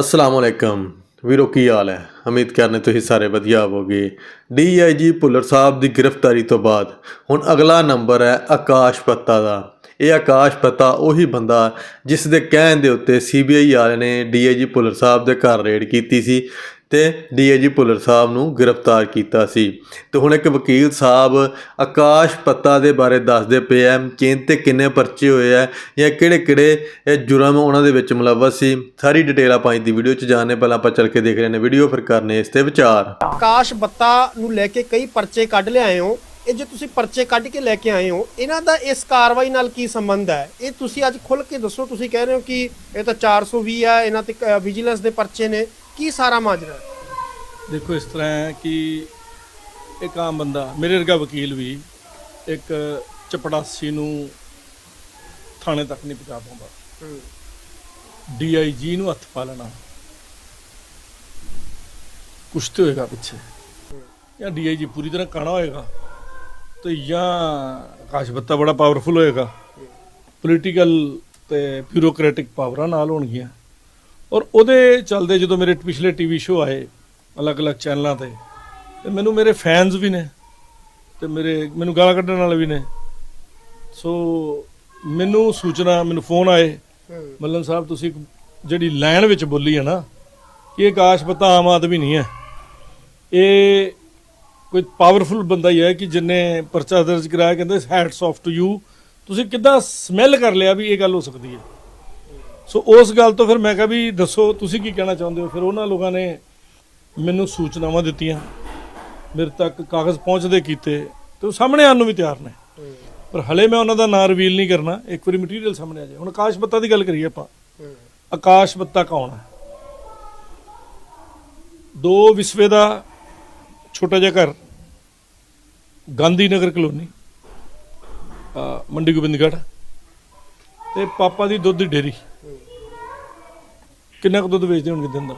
ਅਸਲਾਮ ਅਲੈਕਮ ਵੀਰੋ, ਕੀ ਹਾਲ ਹੈ? ਉਮੀਦ ਕਰਨੇ ਤੁਸੀਂ ਸਾਰੇ ਵਧੀਆ ਹੋਵੋਗੇ। ਡੀਆਈਜੀ ਭੁੱਲਰ ਸਾਹਿਬ ਦੀ ਗ੍ਰਿਫਤਾਰੀ ਤੋਂ ਬਾਅਦ ਹੁਣ ਅਗਲਾ ਨੰਬਰ ਹੈ ਆਕਾਸ਼ ਪੱਤਾ ਦਾ। ਇਹ ਆਕਾਸ਼ ਪੱਤਾ ਉਹੀ ਬੰਦਾ ਜਿਸ ਦੇ ਕਹਿਣ ਦੇ ਉੱਤੇ ਸੀਬੀਆਈ ਵਾਲੇ ਨੇ ਡੀਆਈਜੀ ਭੁੱਲਰ ਸਾਹਿਬ ਦੇ ਘਰ ਰੇਡ ਕੀਤੀ ਸੀ। ਤੇ ਡੀਆਈਜੀ ਭੁੱਲਰ ਸਾਹਿਬ ਨੂੰ ਗ੍ਰਿਫਤਾਰ ਕੀਤਾ ਸੀ। ਤੇ ਹੁਣ ਇੱਕ ਵਕੀਲ ਸਾਹਿਬ ਆਕਾਸ਼ ਪੱਤਾ ਦੇ ਬਾਰੇ ਦੱਸਦੇ ਪਏ ਐ ਕਿ ਤੇ ਕਿੰਨੇ ਪਰਚੇ ਹੋਏ ਆ ਜਾਂ ਕਿਹੜੇ ਕਿਹੜੇ ਇਹ ਜੁਰਮ ਉਹਨਾਂ ਦੇ ਵਿੱਚ ਮੁਲਵਸ ਸੀ। ਸਾਰੀ ਡਿਟੇਲ ਆਪਾਂ ਅੱਜ ਦੀ ਵੀਡੀਓ 'ਚ ਜਾਣਨੇ ਪਹਿਲਾਂ ਆਪਾਂ ਚੱਲ ਕੇ ਦੇਖ ਰਹੇ ਨੇ ਵੀਡੀਓ, ਫਿਰ ਕਰਨੇ ਇਸ ਤੇ ਵਿਚਾਰ। ਆਕਾਸ਼ ਬੱਤਾ ਨੂੰ ਲੈ ਕੇ ਕਈ ਪਰਚੇ ਕੱਢ ਲਿਆਏ ਹੋ। ਇਹ ਜੇ ਤੁਸੀਂ ਪਰਚੇ ਕੱਢ ਕੇ ਲੈ ਕੇ ਆਏ ਹੋ, ਇਹਨਾਂ ਦਾ ਇਸ ਕਾਰਵਾਈ ਨਾਲ ਕੀ ਸੰਬੰਧ ਹੈ? ਇਹ ਤੁਸੀਂ ਅੱਜ ਖੁੱਲ ਕੇ ਦੱਸੋ। ਤੁਸੀਂ ਕਹਿ ਰਹੇ ਹੋ ਕਿ ਇਹ ਤਾਂ 420 ਹੈ ਇਹਨਾਂ ਤੇ ਵਿਜੀਲੈਂਸ ਦੇ ਪਰਚੇ ਨੇ। ਕੀ ਸਾਰਾ ਮਾਜਰਾ? ਦੇਖੋ ਇਸ ਤਰ੍ਹਾਂ ਹੈ ਕਿ ਇੱਕ ਆਮ ਬੰਦਾ ਮੇਰੇ ਵਰਗਾ ਵਕੀਲ ਵੀ ਇੱਕ ਚਪੜਾਸੀ ਨੂੰ ਥਾਣੇ ਤੱਕ ਨਹੀਂ ਪਹੁੰਚਾ ਪਾਉਂਦਾ। ਡੀਆਈਜੀ ਨੂੰ ਹੱਥ ਪਾ ਲੈਣਾ। ਕੁਛ ਤੇ ਹੋਏਗਾ ਪਿੱਛੇ। ਜਾਂ ਡੀਆਈਜੀ ਪੂਰੀ ਤਰ੍ਹਾਂ ਕਾਣਾ ਹੋਏਗਾ ਤੇ ਜਾਂ ਆਕਾਸ਼ ਬੱਤਾ ਬੜਾ ਪਾਵਰਫੁਲ ਹੋਏਗਾ। ਪੋਲੀਟੀਕਲ ਤੇ ਬਿਊਰੋਕ੍ਰੈਟਿਕ ਪਾਵਰਾਂ ਨਾਲ ਹੋਣਗੀਆਂ। ਔਰ ਉਹਦੇ ਚੱਲਦੇ ਜਦੋਂ ਮੇਰੇ ਪਿਛਲੇ ਟੀਵੀ ਸ਼ੋਅ ਆਏ ਅਲੱਗ-ਅਲੱਗ ਚੈਨਲਾਂ ਤੇ ਤੇ ਮੈਨੂੰ ਮੇਰੇ ਫੈਨਸ ਵੀ ਨੇ ਤੇ ਮੇਰੇ ਮੈਨੂੰ ਗਾਲਾਂ ਕੱਢਣ ਵਾਲੇ ਵੀ ਨੇ। ਸੋ ਮੈਨੂੰ ਸੂਚਨਾ ਮੈਨੂੰ ਫੋਨ ਆਏ ਮੱਲਨ ਸਾਹਿਬ ਤੁਸੀਂ ਜਿਹੜੀ ਲਾਈਨ ਵਿੱਚ ਬੋਲੀ ਹੈ ਨਾ ਕਿ ਇਹ ਆਕਾਸ਼ ਪਤਾ ਆਮ ਆਦਮੀ ਨਹੀਂ ਹੈ। ਇਹ ਕੋਈ ਪਾਵਰਫੁਲ ਬੰਦਾ ਹੀ ਹੈ ਕਿ ਜਿਨੇ ਪਰਚਾ ਦਰਜ ਕਰਾਇਆ ਕਹਿੰਦੇ ਹੈਟਸ ਆਫ ਟੂ ਯੂ ਤੁਸੀਂ ਕਿੱਦਾਂ ਸਮੈਲ ਕਰ ਲਿਆ ਵੀ ਇਹ ਗੱਲ ਹੋ ਸਕਦੀ ਹੈ? ਸੋ ਉਸ ਗੱਲ ਤੋਂ ਫਿਰ ਮੈਂ ਕਿਹਾ ਵੀ ਦੱਸੋ, ਤੁਸੀਂ ਕੀ ਕਹਿਣਾ ਚਾਹੁੰਦੇ ਹੋ? ਫਿਰ ਉਹਨਾਂ ਲੋਕਾਂ ਨੇ ਮੈਨੂੰ ਸੂਚਨਾਵਾਂ ਦਿੱਤੀਆਂ। ਮੇਰੇ ਤੱਕ ਕਾਗਜ਼ ਪਹੁੰਚਦੇ ਕੀਤੇ। ਤੇ ਉਹ ਸਾਹਮਣੇ ਆਉਣ ਨੂੰ ਵੀ ਤਿਆਰ ਨੇ। ਪਰ ਹਲੇ ਮੈਂ ਉਹਨਾਂ ਦਾ ਨਾਂ ਰਿਵੀਲ ਨਹੀਂ ਕਰਨਾ। ਇੱਕ ਵਾਰੀ ਮਟੀਰੀਅਲ ਸਾਹਮਣੇ ਆ ਜਾਏ। ਹੁਣ ਆਕਾਸ਼ ਬੱਤਾ ਦੀ ਗੱਲ ਕਰੀਏ ਆਪਾਂ। ਆਕਾਸ਼ ਬੱਤਾ ਕੌਣ ਹੈ? ਦੋ ਵਿਸਵੇ ਦਾ ਛੋਟਾ ਜਿਹਾ ਘਰ। ਗਾਂਧੀ ਨਗਰ ਕਲੋਨੀ ਮੰਡੀ ਗੋਬਿੰਦਗੜ੍ਹ। ਤੇ ਪਾਪਾ ਦੀ ਦੁੱਧ ਦੀ ਡੇਰੀ ਕਿੰਨਾ ਕੁ ਦੁੱਧ ਵੇਚਦੇ ਹੋਣਗੇ ਦਿਨ ਦਾ?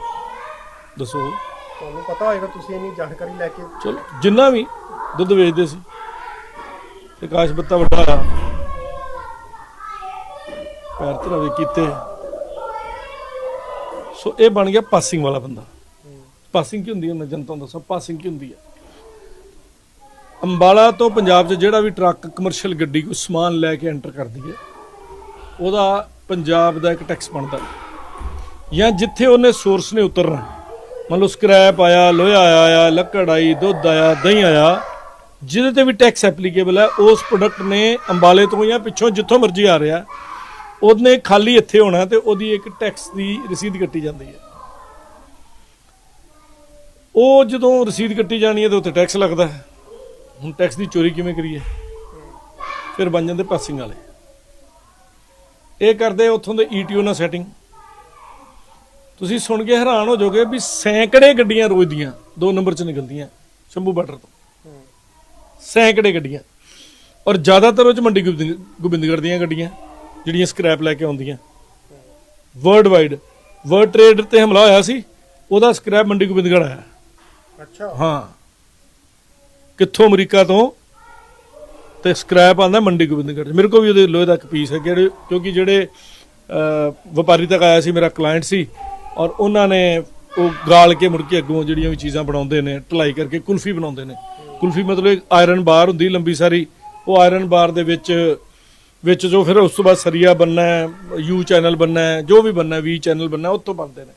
ਦੱਸੋ। ਤੁਹਾਨੂੰ ਪਤਾ ਹੋਏਗਾ ਤੁਸੀਂ ਇੰਨੀ ਜਾਣਕਾਰੀ ਲੈ ਕੇ ਚਲੋ ਜਿੰਨਾ ਵੀ ਦੁੱਧ ਵੇਚਦੇ ਸੀ। ਤੇ ਕਾਸ਼ ਬੱਤਾ ਵੱਡਾ ਆ ਪੈਰ ਧਰਾਵੇ ਕੀਤੇ। ਸੋ ਇਹ ਬਣ ਗਿਆ ਪਾਸਿੰਗ ਵਾਲਾ ਬੰਦਾ। ਪਾਸਿੰਗ ਕੀ ਹੁੰਦੀ ਹੈ? ਮੈਂ ਜਨਤਾ ਨੂੰ ਦੱਸਾਂ ਪਾਸਿੰਗ ਕੀ ਹੁੰਦੀ ਹੈ? ਅੰਬਾਲਾ ਤੋਂ ਪੰਜਾਬ 'ਚ ਜਿਹੜਾ ਵੀ ਟਰੱਕ ਕਮਰਸ਼ੀਅਲ ਗੱਡੀ ਕੋਈ ਸਮਾਨ ਲੈ ਕੇ ਐਂਟਰ ਕਰਦੀ ਹੈ ਉਹਦਾ ਪੰਜਾਬ ਦਾ ਇੱਕ ਟੈਕਸ ਬਣਦਾ। ਹੈ। ਜਾਂ ਜਿੱਥੇ ਉਹਨੇ ਸੋਰਸ ਨੇ ਉਤਰਨਾ। ਮੰਨ ਲਓ ਸਕ੍ਰੈਪ ਆਇਆ, ਲੋਹਾ ਆਇਆ, ਲੱਕੜ ਆਈ, ਦੁੱਧ ਆਇਆ, ਦਹੀਂ ਆਇਆ, ਜਿਹਦੇ ਤੇ ਵੀ ਟੈਕਸ ਐਪਲੀਕੇਬਲ ਹੈ, ਉਸ ਪ੍ਰੋਡਕਟ ਨੇ ਅੰਬਾਲੇ ਤੋਂ ਜਾਂ ਪਿੱਛੋਂ ਜਿੱਥੋਂ ਮਰਜ਼ੀ ਆ ਰਿਹਾ, ਉਹਨੇ ਖਾਲੀ ਇੱਥੇ ਹੋਣਾ ਤੇ ਉਹਦੀ ਇੱਕ ਟੈਕਸ ਦੀ ਰਸੀਦ ਕੱਟੀ ਜਾਂਦੀ ਹੈ। ਉਹ ਜਦੋਂ ਰਸੀਦ ਕੱਟੀ ਜਾਣੀ ਹੈ ਤੇ ਉੱਤੇ ਟੈਕਸ ਲੱਗਦਾ ਹੈ। ਹੁਣ ਟੈਕਸ ਦੀ ਚੋਰੀ ਕਿਵੇਂ ਕਰੀਏ? ਫਿਰ ਬਣ ਜਾਂਦੇ ਪਾਸਿੰਗ ਵਾਲੇ। ਇਹ ਕਰਦੇ ਉੱਥੋਂ ਦੇ ਈਟੀਓ ਨਾਲ ਸੈਟਿੰਗ ਤੁਸੀਂ ਸੁਣ ਕੇ ਹੈਰਾਨ ਹੋ ਜਾਓਗੇ ਵੀ ਸੈਂਕੜੇ ਗੱਡੀਆਂ ਰੋਜ਼ ਦੀਆਂ ਦੋ ਨੰਬਰ 'ਚ ਨਿਕਲਦੀਆਂ ਸ਼ੰਭੂ ਬਾਰਡਰ ਤੋਂ। ਸੈਂਕੜੇ ਗੱਡੀਆਂ। ਔਰ ਜ਼ਿਆਦਾਤਰ ਉਹ 'ਚ ਮੰਡੀ ਗੋਬਿੰਦ- ਗੋਬਿੰਦਗੜ੍ਹ ਦੀਆਂ ਗੱਡੀਆਂ ਜਿਹੜੀਆਂ ਸਕ੍ਰੈਪ ਲੈ ਕੇ ਆਉਂਦੀਆਂ। ਵਰਲਡ ਵਾਈਡ ਵਰਲਡ ਟ੍ਰੇਡ ਤੇ ਹਮਲਾ ਹੋਇਆ ਸੀ ਉਹਦਾ ਸਕ੍ਰੈਪ ਮੰਡੀ ਗੋਬਿੰਦਗੜ੍ਹ ਆਇਆ। ਅੱਛਾ। ਹਾਂ। ਕਿੱਥੋਂ ਅਮਰੀਕਾ ਤੋਂ? ਤੇ ਸਕ੍ਰੈਪ ਆਂਦਾ ਮੰਡੀ ਗੋਬਿੰਦਗੜ੍ਹ ਮੇਰੇ ਕੋਲ ਵੀ ਉਹਦੇ ਲੋਹੇ ਦਾ ਇੱਕ ਪੀਸ ਹੈ ਜਿਹੜੇ ਕਿਉਂਕਿ ਜਿਹੜੇ ਵਪਾਰੀ ਤੱਕ ਆਇਆ ਸੀ ਮੇਰਾ ਕਲਾਇੰਟ ਸੀ ਔਰ ਉਹਨਾਂ ਨੇ ਉਹ ਗਾਲ ਕੇ ਮੁੜ ਕੇ ਅੱਗੋਂ ਜਿਹੜੀਆਂ ਵੀ ਚੀਜ਼ਾਂ ਬਣਾਉਂਦੇ ਨੇ, ਢਲਾਈ ਕਰਕੇ ਕੁਲਫੀ ਬਣਾਉਂਦੇ ਨੇ। ਕੁਲਫੀ ਮਤਲਬ ਇੱਕ ਆਇਰਨ ਬਾਰ ਹੁੰਦੀ ਲੰਬੀ ਸਾਰੀ, ਉਹ ਆਇਰਨ ਬਾਰ ਦੇ ਵਿੱਚ ਵਿੱਚ ਜੋ ਫਿਰ ਉਸ ਤੋਂ ਬਾਅਦ ਸਰੀਆ ਬੰਨਾ ਹੈ, ਯੂ ਚੈਨਲ ਬੰਨਾ ਹੈ, ਜੋ ਵੀ ਬੰਨਾ ਵੀ ਚੈਨਲ ਬੰਨਾ ਉੱਥੋਂ ਬਣਦੇ ਨੇ।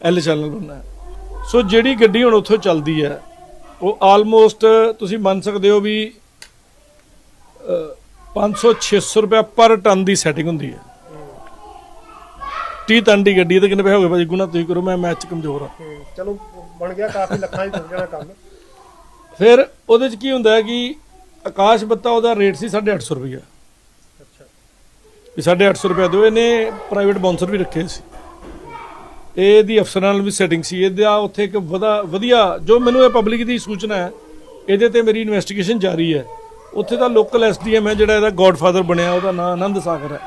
ਐਲ ਚੈਨਲ ਬੰਨਾ ਸੋ ਜਿਹੜੀ ਗੱਡੀ ਹੁਣ ਉੱਥੋਂ ਚੱਲਦੀ ਹੈ, ਉਹ ਆਲਮੋਸਟ ਤੁਸੀਂ ਮੰਨ ਸਕਦੇ ਹੋ ਵੀ 500 600 ਰੁਪਏ ਪਰ ਟਨ ਦੀ ਸੈਟਿੰਗ ਹੁੰਦੀ ਹੈ। 30 ਟਨ ਦੀ ਗੱਡੀ ਤੇ ਕਿੰਨੇ ਪੈਸੇ ਹੋ ਗਏ ਭਾਜੀ? ਗੁਣਾ ਤੁਸੀਂ ਕਰੋ ਮੈਂ ਮੈਚ ਕਮਜ਼ੋਰ ਆ ਹੂੰ, ਚਲੋ ਬਣ ਗਿਆ ਕਾਫੀ ਲੱਖਾਂ ਹੀ ਤੁਰ ਜਾਣਾ ਕੰਮ। ਫਿਰ ਉਹਦੇ ਚ ਕੀ ਹੁੰਦਾ ਹੈ ਕਿ ਆਕਾਸ਼ ਬੱਤਾ ਉਹਦਾ ਰੇਟ ਸੀ 850 ਰੁਪਏ ਅੱਛਾ। ਵੀ 850 ਰੁਪਏ ਦਿਓ ਇਹਨੇ ਪ੍ਰਾਈਵੇਟ ਬਾਉਂਸਰ ਵੀ ਰੱਖੇ ਸੀ। ਇਹਦੀ ਅਫਸਰਾਂ ਨਾਲ ਵੀ ਸੈਟਿੰਗ ਸੀ। ਇਹਦਾ ਉੱਥੇ ਇੱਕ ਵਧਾ ਵਧੀਆ ਜੋ ਮੈਨੂੰ ਇਹ ਪਬਲਿਕ ਦੀ ਸੂਚਨਾ ਹੈ ਇਹਦੇ ਤੇ ਮੇਰੀ ਇਨਵੈਸਟੀਗੇਸ਼ਨ ਜਾਰੀ ਹੈ। ਉੱਥੇ ਦਾ ਲੋਕਲ ਐਸਡੀਐਮ ਹੈ ਜਿਹੜਾ ਇਹਦਾ ਗੋਡਫਾਦਰ ਬਣਿਆ ਉਹਦਾ ਨਾਮ ਆਨੰਦ ਸਾਗਰ ਹੈ।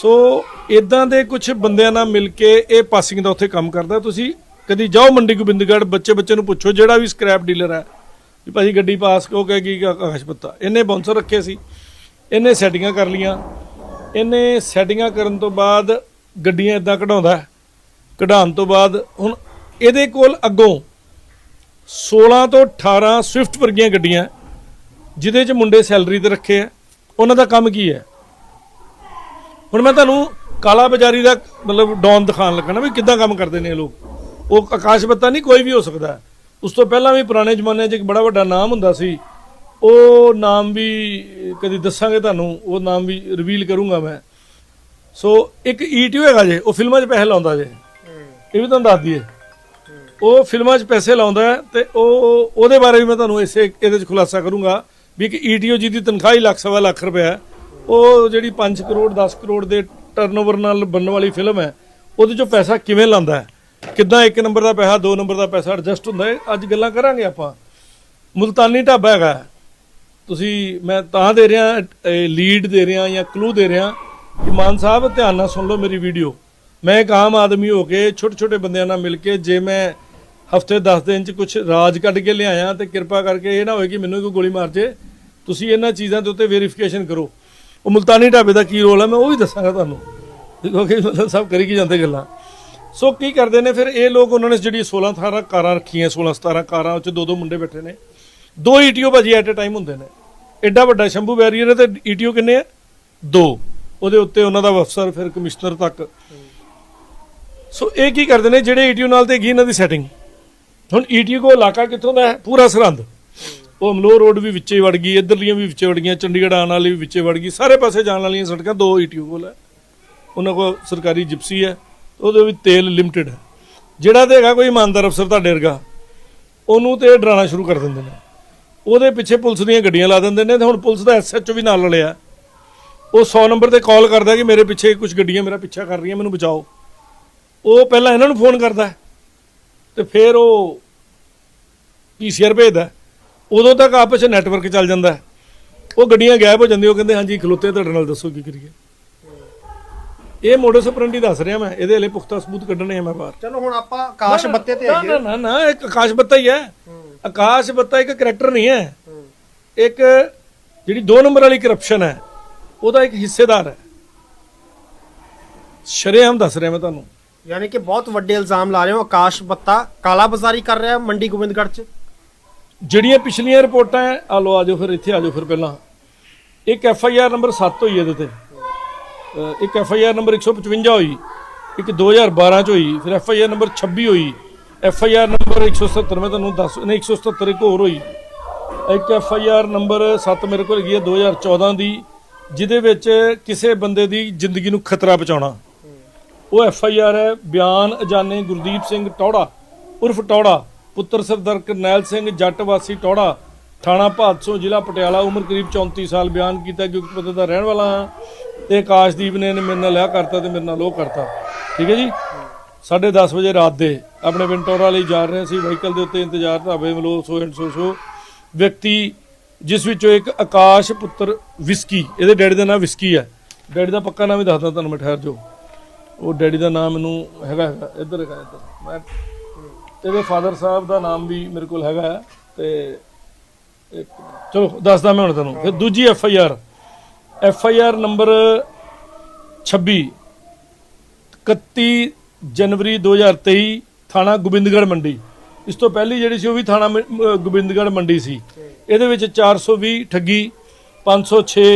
ਸੋ ਇਦਾਂ ਦੇ ਕੁਝ ਬੰਦਿਆਂ ਨਾਲ ਮਿਲ ਕੇ ਇਹ ਪਾਸਿੰਗ ਦਾ ਉੱਥੇ ਕੰਮ ਕਰਦਾ। ਤੁਸੀਂ ਕਦੀ ਜਾਓ ਮੰਡੀ ਗੋਬਿੰਦਗੜ੍ਹ, ਬੱਚੇ ਬੱਚੇ ਨੂੰ ਪੁੱਛੋ, ਜਿਹੜਾ ਵੀ ਸਕ੍ਰੈਪ ਡੀਲਰ ਹੈ। ਵੀ ਭਾਜੀ ਗੱਡੀ ਪਾਸ ਉਹ ਕਹੇ ਕਿ ਆਕਾਸ਼ ਪੱਤਾ ਇਹਨੇ ਬੌਂਸਰ ਰੱਖੇ ਸੀ। ਇਹਨੇ ਸੈਟਿੰਗਾਂ ਕਰ ਲੀਆਂ ਇਹਨੇ ਸੈਟਿੰਗਾਂ ਕਰਨ ਤੋਂ ਬਾਅਦ ਗੱਡੀਆਂ ਇਦਾਂ ਕਢਾਉਂਦਾ ਕਢਾਉਣ ਤੋਂ ਬਾਅਦ ਹੁਣ ਇਹਦੇ ਕੋਲ ਅੱਗੋਂ 16 ਤੋਂ 18 ਸਵਿਫਟ ਵਰਗੀਆਂ ਗੱਡੀਆਂ ਜਿਹਦੇ 'ਚ ਮੁੰਡੇ ਸੈਲਰੀ ਤੇ ਰੱਖੇ ਆ ਉਹਨਾਂ ਦਾ ਕੰਮ ਕੀ ਹੈ? ਹੁਣ ਮੈਂ ਤੁਹਾਨੂੰ ਕਾਲਾ ਬਾਜ਼ਾਰੀ ਦਾ ਮਤਲਬ ਡੌਨ ਦਿਖਾਉਣ ਲੱਗਾ ਨਾ ਵੀ ਕਿੱਦਾਂ ਕੰਮ ਕਰਦੇ ਨੇ ਇਹ ਲੋਕ। ਉਹ ਆਕਾਸ਼ ਬੱਤਾ ਨਹੀਂ, ਕੋਈ ਵੀ ਹੋ ਸਕਦਾ। ਉਸ ਤੋਂ ਪਹਿਲਾਂ ਵੀ ਪੁਰਾਣੇ ਜ਼ਮਾਨੇ 'ਚ ਇੱਕ ਬੜਾ ਵੱਡਾ ਨਾਮ ਹੁੰਦਾ ਸੀ। ਉਹ ਨਾਮ ਵੀ, ਕਦੀ ਦੱਸਾਂਗੇ ਤੁਹਾਨੂੰ, ਉਹ ਨਾਮ ਵੀ ਰਿਵੀਲ ਕਰੂੰਗਾ ਮੈਂ। ਸੋ ਇੱਕ ਈਟੀਓ ਹੈਗਾ ਜੇ, ਉਹ ਫਿਲਮਾਂ 'ਚ ਪੈਸੇ ਲਾਉਂਦਾ ਜੇ। ਇਹ ਵੀ ਤੁਹਾਨੂੰ ਦੱਸ ਦਈਏ। ਉਹ ਫਿਲਮਾਂ 'ਚ ਪੈਸੇ ਲਾਉਂਦਾ ਹੈ ਤੇ ਉਹ, ਉਹਦੇ ਬਾਰੇ ਵੀ ਮੈਂ ਤੁਹਾਨੂੰ ਇਸੇ, ਇਹਦੇ 'ਚ ਖੁਲਾਸਾ ਕਰੂੰਗਾ ਵੀ ਇੱਕ ਈਟੀਓ ਜਿਹਦੀ ਤਨਖਾਹ ਹੀ ਲੱਖ, ਸਵਾ ਲੱਖ ਰੁਪਏ ਹੈ। ਉਹ ਜਿਹੜੀ 5 ਕਰੋੜ 10 ਕਰੋੜ ਦੇ ਟਰਨਓਵਰ ਨਾਲ ਬਣਨ ਵਾਲੀ ਫਿਲਮ ਹੈ, ਉਹਦੇ 'ਚੋਂ ਪੈਸਾ ਕਿਵੇਂ ਲਾਉਂਦਾ ਹੈ? ਕਿੱਦਾਂ ਇੱਕ ਨੰਬਰ ਦਾ ਪੈਸਾ, ਦੋ ਨੰਬਰ ਦਾ ਪੈਸਾ ਐਡਜਸਟ ਹੁੰਦਾ ਹੈ? ਅੱਜ ਗੱਲਾਂ ਕਰਾਂਗੇ ਆਪਾਂ। ਮੁਲਤਾਨੀ ਢਾਬਾ ਹੈਗਾ ਤੁਸੀਂ, ਮੈਂ ਤਾਂ ਦੇ ਰਿਹਾ ਲੀਡ ਦੇ ਰਿਹਾ ਜਾਂ ਕਲੂ ਦੇ ਰਿਹਾ ਕਿ ਮਾਨ ਸਾਹਿਬ, ਧਿਆਨ ਨਾਲ ਸੁਣ ਲਓ ਮੇਰੀ ਵੀਡੀਓ ਮੈਂ ਇੱਕ ਆਮ ਆਦਮੀ ਹੋ ਕੇ ਛੋਟੇ ਛੋਟੇ ਬੰਦਿਆਂ ਨਾਲ ਮਿਲ ਕੇ ਜੇ ਮੈਂ ਹਫ਼ਤੇ 10 ਦਿਨ ਚ ਕੁਝ ਰਾਜ ਕੱਢ ਕੇ ਲਿਆਇਆ ਤੇ ਕਿਰਪਾ ਕਰਕੇ ਇਹ ਨਾ ਹੋਏ ਕਿ ਮੈਨੂੰ ਕੋਈ ਗੋਲੀ ਮਾਰ ਜੇ। ਤੁਸੀਂ ਇਹਨਾਂ ਚੀਜ਼ਾਂ ਦੇ ਉੱਤੇ ਵੈਰੀਫਿਕੇਸ਼ਨ ਕਰੋ। ਉਹ ਮੁਲਤਾਨੀ ਢਾਬੇ ਦਾ ਕੀ ਰੋਲ ਹੈ, ਮੈਂ ਉਹ ਵੀ ਦੱਸਾਂਗਾ ਤੁਹਾਨੂੰ। ਕਿਉਂਕਿ ਮਤਲਬ ਸਭ ਕਰੀ ਕੀ ਜਾਂਦੇ ਗੱਲਾਂ। ਸੋ ਕੀ ਕਰਦੇ ਨੇ ਫਿਰ, ਇਹ ਲੋਕ ਉਹਨਾਂ ਨੇ ਜਿਹੜੀ 16 18 ਕਾਰਾਂ ਰੱਖੀਆਂ 16 17 ਕਾਰਾਂ, ਉਹ 'ਚ ਦੋ ਦੋ ਮੁੰਡੇ ਬੈਠੇ ਨੇ। ਦੋ ਈਟੀਓ ਭਾਜੀ ਐਟ ਅ ਟਾਈਮ ਹੁੰਦੇ ਨੇ। ਐਡਾ ਵੱਡਾ ਸ਼ੰਭੂ ਬੈਰੀਅਰ ਹੈ ਤੇ ਈਟੀਓ ਕਿੰਨੇ ਆ? ਦੋ। ਉਹਦੇ ਉੱਤੇ ਉਹਨਾਂ ਦਾ ਅਫਸਰ, ਫਿਰ ਕਮਿਸ਼ਨਰ ਤੱਕ। ਸੋ ਇਹ ਕੀ ਕਰਦੇ ਨੇ, ਜਿਹੜੇ ਈਟੀਓ ਨਾਲ ਤੇ ਹੈਗੀ ਇਹਨਾਂ ਦੀ ਸੈਟਿੰਗ ਹੁਣ ਈਟੀਓ ਕੋ ਇਲਾਕਾ ਕਿੱਥੋਂ ਦਾ ਹੈ? ਪੂਰਾ ਸਰਹੰਦ। ਉਹ ਅਮਲੋਹ ਰੋਡ ਵੀ ਵਿੱਚੇ ਵੜ ਗਈ ਇਧਰਲੀਆਂ ਵੀ ਵਿੱਚੇ ਵੜ ਗਈਆਂ ਚੰਡੀਗੜ੍ਹ ਆਉਣ ਵਾਲੀ ਵੀ ਵਿੱਚੇ ਵੜ ਗਈ ਸਾਰੇ ਪਾਸੇ ਜਾਣ ਵਾਲੀਆਂ ਸੜਕਾਂ ਦੋ ਈਟੀਓ ਕੋਲ ਹੈ। ਉਹਨਾਂ ਕੋਲ ਸਰਕਾਰੀ ਜਿਪਸੀ ਹੈ ਉਹਦੇ ਵਿੱਚ ਤੇਲ ਲਿਮਟਿਡ ਹੈ। ਜਿਹੜਾ ਤੇ ਹੈਗਾ ਕੋਈ ਇਮਾਨਦਾਰ ਅਫਸਰ ਤੁਹਾਡੇ ਵਰਗਾ ਉਹਨੂੰ ਤੇ ਡਰਾਉਣਾ ਸ਼ੁਰੂ ਕਰ ਦਿੰਦੇ ਨੇ। ਉਹਦੇ ਪਿੱਛੇ ਪੁਲਿਸ ਦੀਆਂ ਗੱਡੀਆਂ ਲਾ ਦਿੰਦੇ ਨੇ ਤੇ ਹੁਣ ਪੁਲਿਸ ਦਾ ਐਸਐਚਓ ਵੀ ਨਾਲ ਲੜਿਆ ਉਹ 100 ਨੰਬਰ ਤੇ ਕਾਲ ਕਰਦਾ ਕਿ ਮੇਰੇ ਪਿੱਛੇ ਕੁਝ ਗੱਡੀਆਂ ਮੇਰਾ ਪਿੱਛਾ ਕਰ ਰਹੀਆਂ ਮੈਨੂੰ ਬਚਾਓ। ਉਹ ਪਹਿਲਾਂ ਇਹਨਾਂ ਨੂੰ ਫੋਨ ਕਰਦਾ ਹੈ, ਤੇ ਫਿਰ ਉਹ ਪੀਸੀਆਰ ਭੇਜਦਾ ਉਦੋਂ ਤੱਕ ਆਪਸ ਵਿੱਚ ਨੈਟਵਰਕ ਚੱਲ ਜਾਂਦਾ ਹੈ। ਉਹ ਗੱਡੀਆਂ ਗਾਇਬ ਹੋ ਜਾਂਦੀਆਂ ਉਹ ਕਹਿੰਦੇ ਹਾਂਜੀ ਖਲੋਤੇ ਤੁਹਾਡੇ ਨਾਲ ਦੱਸੋ ਕੀ ਕਰੀਏ? ਇਹ ਮੋਡਸ ਆਪਰੈਂਡੀ ਦੱਸ ਰਿਹਾ ਮੈਂ ਇਹਦੇ ਲਈ ਪੁਖਤਾ ਸਬੂਤ ਕੱਢਣੇ ਆ ਮੈਂ ਬਾਹਰ। ਚਲੋ ਹੁਣ ਆਪਾਂ ਆਕਾਸ਼ ਬੱਤੇ ਤੇ ਨਾ ਆਈਏ। ਨਾ ਨਾ ਨਾ ਇੱਕ ਆਕਾਸ਼ ਬੱਤਾ ਹੀ ਹੈ। ਆਕਾਸ਼ ਬੱਤਾ ਇੱਕ ਕਰੈਕਟਰ ਨਹੀਂ ਹੈ। ਇੱਕ ਜਿਹੜੀ 2 ਨੰਬਰ ਵਾਲੀ ਕਰਪਸ਼ਨ ਹੈ ਉਹਦਾ ਇੱਕ ਹਿੱਸੇਦਾਰ ਹੈ। ਸ਼ਰੇਆਮ ਦੱਸ ਰਿਹਾ ਮੈਂ ਤੁਹਾਨੂੰ। ਯਾਨੀ ਕਿ ਬਹੁਤ ਵੱਡੇ ਇਲਜ਼ਾਮ ਲਾ ਰਹੇ ਹੋ ਆਕਾਸ਼ ਬੱਤਾ ਕਾਲਾ ਬਾਜ਼ਾਰੀ ਕਰ ਰਿਹਾ ਮੰਡੀ ਗੋਬਿੰਦਗੜ੍ਹ 'ਚ। ਜਿਹੜੀਆਂ ਪਿਛਲੀਆਂ ਰਿਪੋਰਟਾਂ ਹੈ ਆ ਲੋ ਆਜੋ ਫਿਰ ਇੱਥੇ ਆਜੋ ਫਿਰ ਪਹਿਲਾਂ। ਇੱਕ ਐਫ ਆਈ ਆਰ ਨੰਬਰ 7 ਹੋਈ ਇਹਦੇ ਤੇ। ਇੱਕ ਐਫ ਆਈ ਆਰ ਨੰਬਰ 155 ਹੋਈ, ਇੱਕ 2012 ਚ ਹੋਈ, ਫਿਰ ਐਫ ਆਈ ਆਰ ਨੰਬਰ 26 ਹੋਈ ਐਫ ਆਈ ਆਰ ਨੰਬਰ 177 ਮੈਂ ਤੁਹਾਨੂੰ ਦੱਸ ਨਹੀਂ 177 ਇੱਕ ਹੋਰ ਹੋਈ। ਇੱਕ ਐਫ ਆਈ ਆਰ ਨੰਬਰ 7 ਮੇਰੇ ਕੋਲ ਹੈਗੀ ਹੈ 2014 ਦੀ, ਜਿਹਦੇ ਵਿੱਚ ਕਿਸੇ ਬੰਦੇ ਦੀ ਜ਼ਿੰਦਗੀ ਨੂੰ ਖਤਰਾ ਪਹੁੰਚਾਉਣਾ। ਉਹ ਐਫ ਆਈ ਆਰ ਹੈ ਬਿਆਨ ਅਜਾਨੇ ਗੁਰਦੀਪ ਸਿੰਘ ਟੌੜਾ, ਉਰਫ ਟੌੜਾ। ਪੁੱਤਰ ਸਰਦਾਰ ਕਰਨੈਲ ਸਿੰਘ ਜੱਟ ਵਾਸੀ ਟੌੜਾ, ਥਾਣਾ ਭਾਦਸੋਂ, ਜ਼ਿਲ੍ਹਾ ਪਟਿਆਲਾ, ਉਮਰ ਕਰੀਬ 34 ਸਾਲ ਬਿਆਨ ਕੀਤਾ ਕਿ ਪਤਾ ਦਾ ਰਹਿਣ ਵਾਲਾ ਹਾਂ। ਤੇ ਆਕਾਸ਼ਦੀਪ ਨੇ ਇਹਨੇ ਮੇਰੇ ਨਾਲ ਲਿਆ ਕਰਤਾ ਤੇ ਮੇਰੇ ਨਾਲ ਉਹ ਕਰਤਾ। ਠੀਕ ਹੈ ਜੀ? 10:30 ਵਜੇ ਰਾਤ ਦੇ ਆਪਣੇ ਵਿੰਟੋਰਾ ਲਈ ਜਾ ਰਹੇ ਸੀ, ਵਹੀਕਲ ਦੇ ਉੱਤੇ ਇੰਤਜ਼ਾਰ ਢਾਬੇ ਮਲੋ ਸੋ ਐਂਡ ਸੋ ਸੋ ਵਿਅਕਤੀ, ਜਿਸ ਵਿੱਚੋਂ ਇੱਕ ਆਕਾਸ਼ ਪੁੱਤਰ ਵਿਸਕੀ, ਇਹਦੇ ਡੈਡੀ ਦਾ ਨਾਮ ਵਿਸਕੀ ਹੈ। ਡੈਡੀ ਦਾ ਪੱਕਾ ਨਾਮ ਵੀ ਦੱਸਦਾ ਤੁਹਾਨੂੰ ਮੈਂ, ਠਹਿਰ ਜੋ ਉਹ ਡੈਡੀ ਦਾ ਨਾਮ ਮੈਨੂੰ ਹੈਗਾ ਹੈਗਾ, ਇੱਧਰ ਹੈਗਾ, ਇੱਧਰ। ਮੈਂ ਇਹਦੇ ਫਾਦਰ ਸਾਹਿਬ ਦਾ ਨਾਮ ਵੀ ਮੇਰੇ ਕੋਲ ਹੈਗਾ ਹੈ ਤੇ ਚਲੋ ਦੱਸਦਾ ਮੈਂ ਹੁਣ ਤੁਹਾਨੂੰ ਫਿਰ ਦੂਜੀ F I R. F I R number 26 31 ਜਨਵਰੀ 2023 ਥਾਣਾ ਗੋਬਿੰਦਗੜ੍ਹ ਮੰਡੀ। ਇਸ ਤੋਂ ਪਹਿਲੀ ਜਿਹੜੀ ਸੀ ਉਹ ਵੀ ਥਾਣਾ ਮ- ਗੋਬਿੰਦਗੜ੍ਹ ਮੰਡੀ ਸੀ। ਇਹਦੇ ਵਿੱਚ 420 ਠੱਗੀ 506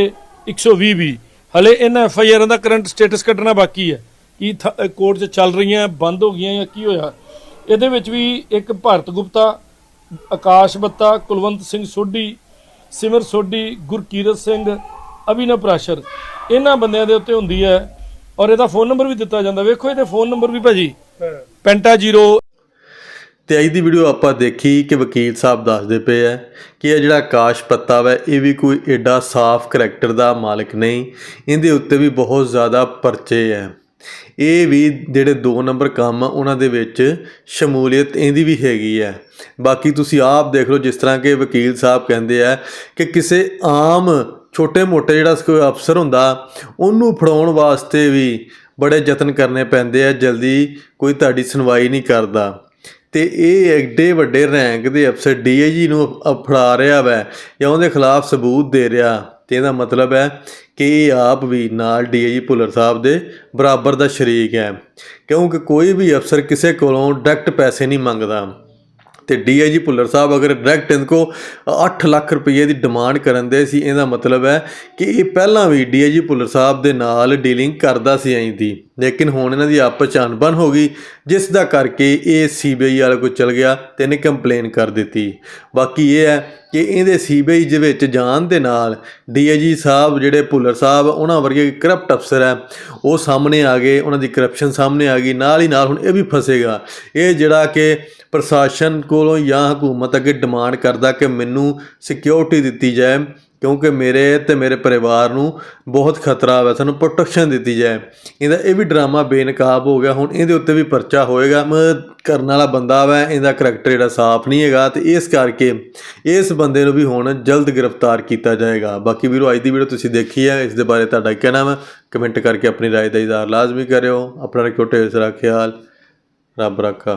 120 ਵੀ। ਹਲੇ ਇਹਨਾਂ ਐਫ ਆਈ ਆਰਾਂ ਦਾ ਕਰੰਟ ਸਟੇਟਸ ਕੱਢਣਾ ਬਾਕੀ ਹੈ। ਕੀ ਕੋਰਟ 'ਚ ਚੱਲ ਰਹੀਆਂ, ਬੰਦ ਹੋ ਗਈਆਂ ਜਾਂ ਕੀ ਹੋਇਆ? ਇਹਦੇ ਵਿੱਚ ਵੀ ਇੱਕ ਭਾਰਤ ਗੁਪਤਾ ਆਕਾਸ਼ ਬੱਤਾ ਕੁਲਵੰਤ ਸਿੰਘ ਸੋਢੀ ਸਿਮਰ ਸੋਢੀ ਗੁਰਕੀਰਤ ਸਿੰਘ ਅਭਿਨਵ ਪ੍ਰਾਸ਼ਰ। ਇਹਨਾਂ ਬੰਦਿਆਂ ਦੇ ਉੱਤੇ ਹੁੰਦੀ ਹੈ ਔਰ ਇਹਦਾ ਫੋਨ ਨੰਬਰ ਵੀ ਦਿੱਤਾ ਜਾਂਦਾ। ਵੇਖੋ ਇਹਦੇ ਫੋਨ ਨੰਬਰ ਵੀ ਭਾਜੀ। ਪੈਂਟਾ ਜ਼ੀਰੋ। ਤੇ ਅੱਜ ਦੀ ਵੀਡੀਓ ਆਪਾਂ ਦੇਖੀ ਕਿ ਵਕੀਲ ਸਾਹਿਬ ਦੱਸਦੇ ਪਏ ਐ ਕਿ ਇਹ ਜਿਹੜਾ ਆਕਾਸ਼ ਪੱਤਾ ਵੈ ਇਹ ਵੀ ਕੋਈ ਐਡਾ ਸਾਫ਼ ਕਰੈਕਟਰ ਦਾ ਮਾਲਕ ਨਹੀਂ। ਇਹਦੇ ਉੱਤੇ ਵੀ ਬਹੁਤ ਜ਼ਿਆਦਾ ਪਰਚੇ ਐ ਇਹ ਵੀ ਜਿਹੜੇ 2 ਨੰਬਰ ਕੰਮ ਆ, ਉਹਨਾਂ ਦੇ ਵਿੱਚ ਸ਼ਮੂਲੀਅਤ ਇਹਦੀ ਵੀ ਹੈਗੀ ਹੈ ਬਾਕੀ ਤੁਸੀਂ ਆਪ ਦੇਖ ਲਓ, ਜਿਸ ਤਰ੍ਹਾਂ ਕਿ ਵਕੀਲ ਸਾਹਿਬ ਕਹਿੰਦੇ ਆ ਕਿ ਕਿਸੇ ਆਮ ਛੋਟੇ-ਮੋਟੇ ਜਿਹੜਾ ਕੋਈ ਅਫਸਰ ਹੁੰਦਾ, ਉਹਨੂੰ ਫੜਾਉਣ ਵਾਸਤੇ ਵੀ ਬੜੇ ਯਤਨ ਕਰਨੇ ਪੈਂਦੇ ਆ, ਜਲਦੀ ਕੋਈ ਤੁਹਾਡੀ ਸੁਣਵਾਈ ਨਹੀਂ ਕਰਦਾ। ਤੇ ਇਹ ਐਡੇ ਵੱਡੇ ਰੈਂਕ ਦੇ ਅਫਸਰ ਡੀਆਈਜੀ ਨੂੰ ਅ- ਫੜਾ ਰਿਹਾ ਵੈ ਜਾਂ ਉਹਦੇ ਖਿਲਾਫ ਸਬੂਤ ਦੇ ਰਿਹਾ, ਤੇ ਇਹਦਾ ਮਤਲਬ ਹੈ ਕਿ ਇਹ ਆਪ ਵੀ ਨਾਲ ਡੀਆਈਜੀ ਭੁੱਲਰ ਸਾਹਿਬ ਦੇ ਬਰਾਬਰ ਦਾ ਸ਼ਰੀਕ ਹੈ? ਕਿਉਂਕਿ ਕੋਈ ਵੀ ਅਫਸਰ ਕਿਸੇ ਕੋਲੋਂ ਡਾਇਰੈਕਟ ਪੈਸੇ ਨਹੀਂ ਮੰਗਦਾ। ਤੇ ਡੀਆਈਜੀ ਭੁੱਲਰ ਸਾਹਿਬ ਅਗਰ ਡਾਇਰੈਕਟ ਇਹਨਾਂ ਕੋ 8 ਲੱਖ ਰੁਪਏ ਦੀ ਡਿਮਾਂਡ ਕਰਨ ਦੇ ਸੀ, ਇਹਦਾ ਮਤਲਬ ਹੈ ਕਿ ਇਹ ਪਹਿਲਾਂ ਵੀ ਡੀਆਈਜੀ ਭੁੱਲਰ ਸਾਹਿਬ ਦੇ ਨਾਲ ਡੀਲਿੰਗ ਕਰਦਾ ਸੀ ਐਂ ਦੀ। ਲੇਕਿਨ ਹੁਣ ਇਹਨਾਂ ਦੀ ਆਪਸ ਚ ਅਣਬਣ ਹੋ ਗਈ, ਜਿਸ ਦਾ ਕਰਕੇ ਇਹ ਸੀਬੀਆਈ ਵਾਲੇ ਕੋਲ ਚਲ ਗਿਆ ਤੇ ਇਹਨੇ ਕੰਪਲੇਨ ਕਰ ਦਿੱਤੀ। ਬਾਕੀ ਇਹ ਹੈ ਕਿ ਇਹਦੇ ਸੀਬੀਆਈ ਦੇ ਵਿੱਚ ਜਾਣ ਦੇ ਨਾਲ ਡੀਆਈਜੀ ਸਾਹਿਬ, ਜਿਹੜੇ ਭੁੱਲਰ ਸਾਹਿਬ, ਉਹਨਾਂ ਵਰਗੇ ਕਰਪਟ ਅਫਸਰ ਹੈ, ਉਹ ਸਾਹਮਣੇ ਆ ਗਏ, ਉਹਨਾਂ ਦੀ ਕਰਪਸ਼ਨ ਸਾਹਮਣੇ ਆ ਗਈ, ਨਾਲ ਹੀ ਨਾਲ ਹੁਣ ਇਹ ਵੀ ਫਸੇਗਾ। ਇਹ ਜਿਹੜਾ ਕਿ ਪ੍ਰਸ਼ਾਸਨ ਕੋਲੋਂ ਜਾਂ ਹਕੂਮਤ ਅੱਗੇ ਡਿਮਾਂਡ ਕਰਦਾ ਕਿ ਮੈਨੂੰ ਸਿਕਿਉਰਿਟੀ ਦਿੱਤੀ ਜਾਏ ਕਿਉਂਕਿ ਮੇਰੇ ਤੇ ਮੇਰੇ ਪਰਿਵਾਰ ਨੂੰ ਬਹੁਤ ਖਤਰਾ ਹੈ ਸਾਨੂੰ ਪ੍ਰੋਟੈਕਸ਼ਨ ਦਿੱਤੀ ਜਾਏ ਇਹਦਾ ਇਹ ਵੀ ਡਰਾਮਾ ਬੇਨਕਾਬ ਹੋ ਗਿਆ ਹੁਣ ਇਹਦੇ ਉੱਤੇ ਵੀ ਪਰਚਾ ਹੋਏਗਾ ਮ ਕਰਨ ਵਾਲਾ ਬੰਦਾ ਵਾ ਇਹਦਾ ਕਰੈਕਟਰ ਜਿਹੜਾ ਸਾਫ਼ ਨਹੀਂ ਹੈਗਾ ਤੇ ਇਸ ਕਰਕੇ ਇਸ ਬੰਦੇ ਨੂੰ ਵੀ ਹੁਣ ਜਲਦ ਗ੍ਰਿਫਤਾਰ ਕੀਤਾ ਜਾਏਗਾ ਬਾਕੀ ਵੀਰੋ ਅੱਜ ਦੀ ਵੀਡੀਓ ਤੁਸੀਂ ਦੇਖੀ ਹੈ ਇਸ ਦੇ ਬਾਰੇ ਤੁਹਾਡਾ ਕੀ ਕਹਿਣਾ ਵਾ ਕਮੈਂਟ ਕਰਕੇ ਆਪਣੀ رائے ਦਾ ਇਜ਼ਹਾਰ ਲਾਜ਼ਮੀ ਕਰਿਓ ਆਪਣਾ ਰੱਖਿਓ ਢੇਰ ਸਾਰਾ ਖਿਆਲ ਰੱਬ ਰੱਖਾ